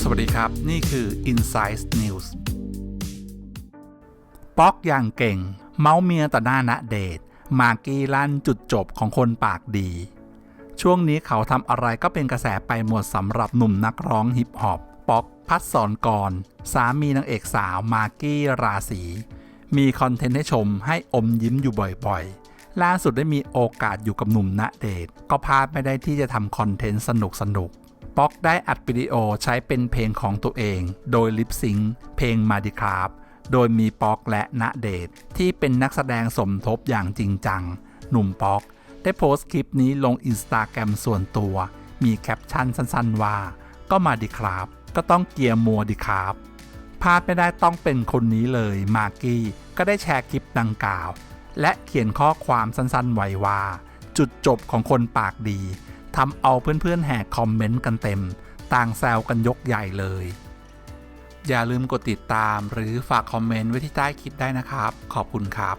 สวัสดีครับ นี่คือ Insight News ป๊อกอย่างเก่ง เมาเมียต่อหน้าณเดชมากกี้ลั่นจุดจบของคนปากดี ช่วงนี้เขาทำอะไรก็เป็นกระแสไปหมดสำหรับหนุ่มนักร้องฮิปฮอปป๊อกพัดสอนกร สามีนางเอกสาวมากกี้ราศีมีคอนเทนต์ให้ชมให้อมยิ้มอยู่บ่อยๆ ล่าสุดได้มีโอกาสอยู่กับหนุ่มณเดชน์ก็พลาดไม่ได้ที่จะทำคอนเทนต์สนุกๆป๊อกได้อัดวิดีโอใช้เป็นเพลงของตัวเอง โดยลิปซิงค์เพลงมาดิครับโดยมีป๊อกและณเดชน์ที่เป็นนักแสดงสมทบอย่างจริงจัง หนุ่มป๊อก ได้โพสต์คลิปนี้ลงอินสตาแกรมส่วนตัว มีแคปชั่นสั้นๆว่า ก็มาดิครับก็ต้องเกียร์มัวดิครับพลาดไม่ได้ต้องเป็นคนนี้เลย มากกี้ก็ได้แชร์คลิปดังกล่าว และเขียนข้อความสั้นๆ ไว้ว่า จุดจบของคนปากดีทำเอาเพื่อนๆแหกคอมเมนต์กันเต็ม ต่างแซวกันยกใหญ่เลย อย่าลืมกดติดตามหรือฝากคอมเมนต์ไว้ที่ใต้คลิปได้นะครับ ขอบคุณครับ